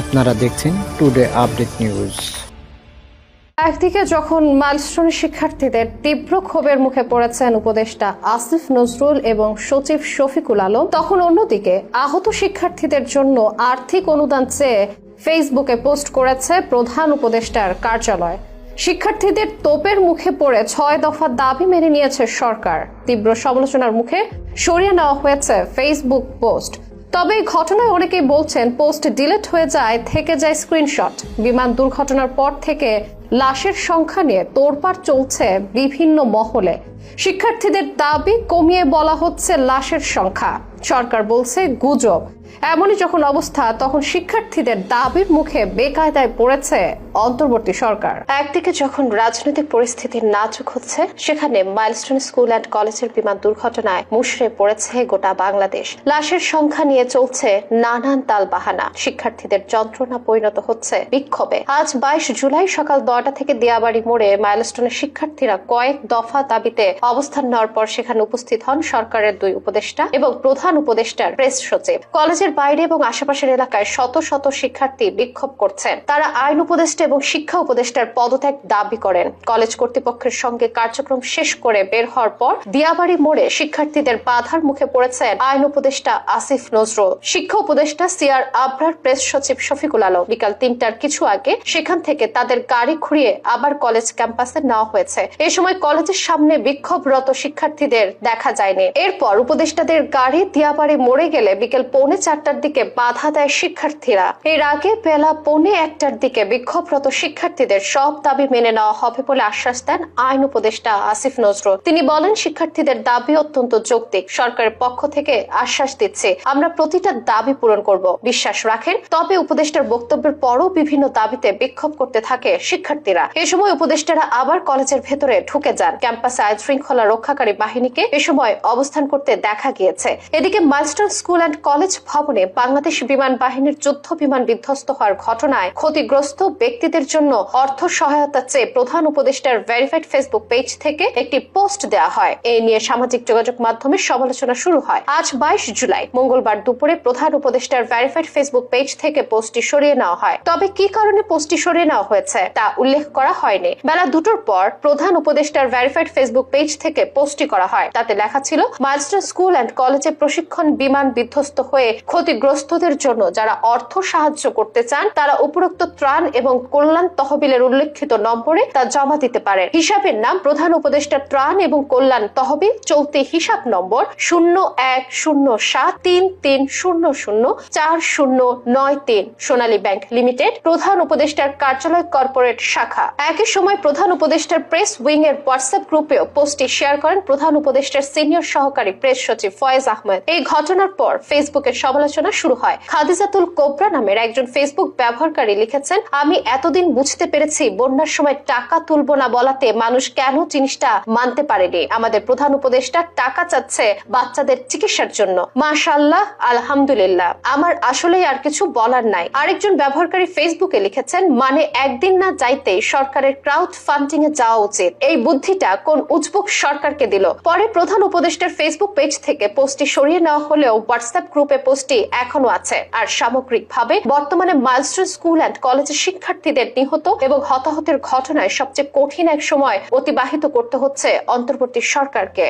আপনারা দেখছেন today update news একদিকে যখন মাইলস্টোন শিক্ষার্থীদের তীব্র ক্ষোভের মুখে পড়েছেন উপদেষ্টা আসিফ নজরুল এবং সচিব শফিকুল আলম, তখন অন্যদিকে আহত শিক্ষার্থীদের জন্য আর্থিক অনুদান চেয়ে ফেসবুকে পোস্ট করেছে প্রধান উপদেষ্টার কার্যালয়। শিক্ষার্থীদের তোপের মুখে পড়ে ছয় দফা দাবি মেনে নিয়েছে সরকার। তীব্র সমালোচনার মুখে সরিয়ে নেওয়া হয়েছে ফেসবুক পোস্ট তবে এই ঘটনায় অনেকেই বলছেন পোস্ট ডিলিট হয়ে যায়, থেকে যায় স্ক্রিনশট বিমান দুর্ঘটনার পর থেকে লাশের সংখ্যা নিয়ে তোড়পাড় চলছে বিভিন্ন মহলে। শিক্ষার্থীদের দাবি কমিয়ে বলা হচ্ছে লাশের সংখ্যা। সরকার বলছে গুজব। এমনই যখন অবস্থা, তখন শিক্ষার্থীদের দাবির মুখে বেকায়দায় পড়েছে অন্তর্বর্তী সরকার। একদিকে যখন রাজনৈতিক পরিস্থিতি নাজুক হচ্ছে, সেখানে মাইলস্টোন স্কুল অ্যান্ড কলেজের বিমান দুর্ঘটনায় মুশড়ে পড়েছে গোটা বাংলাদেশ। লাশের সংখ্যা নিয়ে চলছে নানান তাল বাহানা শিক্ষার্থীদের যন্ত্রণা পরিণত হচ্ছে বিক্ষোভে। আজ বাইশ জুলাই সকাল দশটা থেকে দিয়াবাড়ি মোড়ে মাইলস্টোনের শিক্ষার্থীরা কয়েক দফা দাবিতে অবস্থান নেওয়ার পর সেখানে উপস্থিত হন সরকারের দুই উপদেষ্টা এবং প্রধান উপদেষ্টার প্রেস সচিব। কলেজের বাইরে এবং আশেপাশের এলাকায় শত শত শিক্ষার্থী বিক্ষোভ করছেন তারা আইন উপদেষ্টা এবং শিক্ষা উপদেষ্টার পদত্যাগ দাবি করেন। কলেজ কর্তৃপক্ষের সঙ্গে কার্যক্রম শেষ করে বের হওয়ার পর দিয়াবাড়ি মোড়ে শিক্ষার্থীদের বাধার মুখে পড়েছেন আইন উপদেষ্টা আসিফ নজরুল। শিক্ষা উপদেষ্টা সিআর আবরার, প্রেস সচিব শফিকুল আলম বিকাল তিনটার কিছু আগে সেখান থেকে তাদের গাড়ি ঘুরিয়ে আবার কলেজ ক্যাম্পাসে নেওয়া হয়েছে। এ সময় কলেজের সামনে বিক্ষোভরত শিক্ষার্থীদের দেখা যায়নি। এরপর উপদেষ্টাদের গাড়ি দিয়াবাড়ি মোড়ে গেলে বিকেল পৌনে চারটার দিকে বাধা দেয় শিক্ষার্থীরা। এর আগে বেলা পৌনে একটার দিকে বিক্ষোভরত শিক্ষার্থীদের সব দাবি মেনে নেওয়া হবে বলে আশ্বাস দেন আইন উপদেষ্টা আসিফ নজরুল। তিনি বলেন, শিক্ষার্থীদের দাবি অত্যন্ত যৌক্তিক। সরকারের পক্ষ থেকে আশ্বাস দিচ্ছে, আমরা প্রতিটা দাবি পূরণ করব, বিশ্বাস রাখেন। তবে উপদেষ্টার বক্তব্যের পরও বিভিন্ন দাবিতে বিক্ষোভ করতে থাকে শিক্ষার্থীরা। এ সময় উপদেষ্টারা আবার কলেজের ভেতরে ঢুকে যান। ক্যাম্পাসে আইন শৃঙ্খলা রক্ষাকারী বাহিনীকে এ সময় অবস্থান করতে দেখা গিয়েছে। এদিকে মাইলস্টোন স্কুল অ্যান্ড কলেজ ভবনে বাংলাদেশ বিমান বাহিনীর যুদ্ধ বিমান বিধ্বস্ত হওয়ার ঘটনায় ক্ষতিগ্রস্ত ব্যক্তিদের জন্য অর্থ সহায়তা চেয়ে প্রধান উপদেষ্টার ভেরিফাইড ফেসবুক পেজ থেকে একটি পোস্ট দেওয়া হয়। এ নিয়ে সামাজিক যোগাযোগ মাধ্যমে সমালোচনা শুরু হয়। আজ বাইশ জুলাই, মঙ্গলবার দুপুরে প্রধান উপদেষ্টার ভেরিফাইড ফেসবুক পেজ থেকে পোস্টটি সরিয়ে নেওয়া হয়। তবে কি কারণে পোস্টটি সরিয়ে নেওয়া হয়েছে, তা উল্লেখ করা হয়নি। বেলা দুটোর পর প্রধান উপদেষ্টার ভেরিফাইড ফেসবুক পেজ থেকে পোস্টটি করা হয়। তাতে লেখা ছিল মাইলস্টোন স্কুল অ্যান্ড কলেজে প্রশিক্ষণ বিমান বিধ্বস্ত হয়ে ক্ষতিগ্রস্তদের জন্য যারা অর্থ সাহায্য করতে চান, তারা উপরোক্ত ত্রাণ এবং কল্যাণ তহবিলের উল্লেখিত নম্বরে তা জমা দিতে পারেন হিসাবের নাম, প্রধান উপদেষ্টা ত্রাণ এবং কল্যাণ তহবিল, চলতি হিসাব নম্বর শূন্য এক শূন্য সাত তিন তিন শূন্য শূন্য চার শূন্য নয় তিন। সোনালী ব্যাংক লিমিটেড, প্রধান উপদেষ্টার কার্যালয় কর্পোরেট শাখা। একই সময় প্রধান উপদেষ্টার প্রেস উইং এর হোয়াটসঅ্যাপ গ্রুপেও পোস্টটি শেয়ার করেন প্রধান উপদেষ্টার সিনিয়র সহকারী প্রেস সচিব ফয়েজ আহমেদ। এই ঘটনার পর ফেসবুকে সমালোচনা শুরু হয়। খাদিজাতুল কোবরা নামের একজন ফেসবুক ব্যবহারকারী লিখেছেন, আমি এতদিন বুঝতে পেরেছি বন্যার সময় টাকা তুলবো না বলাতে মানুষ কেন জিনিসটা মানতে পারেনি। আমাদের প্রধান উপদেষ্টা টাকা চাচ্ছে বাচ্চাদের চিকিৎসার জন্য। মাশাল্লাহ আলহামদুলিল্লাহ। আমার আসলেই আর কিছু বলার নাই। আরেকজন ব্যবহারকারী ফেসবুকে লিখেছেন মানে একদিন না যাইতে সরকারের ক্রাউড ফান্ডিং এ যাওয়া উচিত। এই বুদ্ধিটা কোন উজবুক সরকারকে দিল? পরে প্রধান উপদেষ্টার ফেসবুক পেজ থেকে পোস্টটি সরিয়ে নেওয়া হলেও হোয়াটসঅ্যাপ গ্রুপে পোস্টটি এখনও আছে। আর সামগ্রিকভাবে বর্তমানে মাইলস্টোন স্কুল অ্যান্ড কলেজের শিক্ষার্থীদের নিহত এবং হতাহতের ঘটনায় সবচেয়ে কঠিন এক সময় অতিবাহিত করতে হচ্ছে অন্তর্বর্তী সরকারকে।